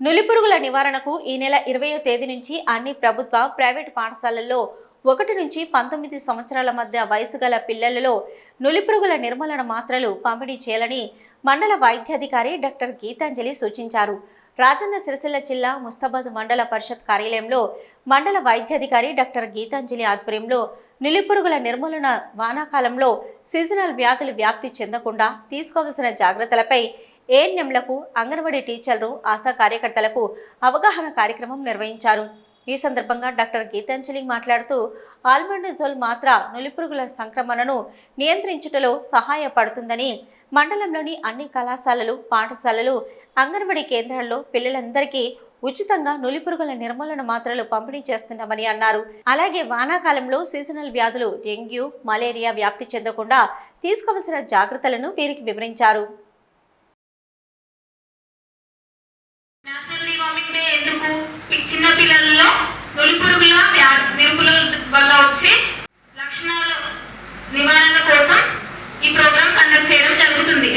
నులిపురుగుల నివారణకు ఈ నెల ఇరవయో తేదీ నుంచి అన్ని ప్రభుత్వ ప్రైవేటు పాఠశాలల్లో ఒకటి నుంచి పంతొమ్మిది సంవత్సరాల మధ్య వయసు గల పిల్లలలో నులిపురుగుల నిర్మూలన మాత్రలు పంపిణీ చేయాలని మండల వైద్యాధికారి డాక్టర్ గీతాంజలి సూచించారు. రాజన్న సిరిసిల్ల జిల్లా ముస్తాబాద్ మండల పరిషత్ కార్యాలయంలో మండల వైద్యాధికారి డాక్టర్ గీతాంజలి ఆధ్వర్యంలో నులిపురుగుల నిర్మూలన వానాకాలంలో సీజనల్ వ్యాధులు వ్యాప్తి చెందకుండా తీసుకోవలసిన జాగ్రత్తలపై ఏఎన్ఎంలకు అంగన్వాడీ టీచర్లు ఆశా కార్యకర్తలకు అవగాహన కార్యక్రమం నిర్వహించారు. ఈ సందర్భంగా డాక్టర్ గీతాంజలి మాట్లాడుతూ ఆల్మండజోల్ మాత్ర నులిపురుగుల సంక్రమణను నియంత్రించుటలో సహాయపడుతుందని మండలంలోని అన్ని కళాశాలలు పాఠశాలలు అంగన్వాడీ కేంద్రాల్లో పిల్లలందరికీ ఉచితంగా నులిపురుగుల నిర్మూలన మాత్రలు పంపిణీ చేస్తున్నామని అన్నారు. అలాగే వానాకాలంలో సీజనల్ వ్యాధులు డెంగ్యూ మలేరియా వ్యాప్తి చెందకుండా తీసుకోవలసిన జాగ్రత్తలను వీరికి వివరించారు. ఈ చిన్న పిల్లల్లో నులిపురుగుల వ్యా- వల్ల వచ్చే లక్షణాల నివారణ కోసం ఈ ప్రోగ్రామ్ కండక్ట్ చేయడం జరుగుతుంది.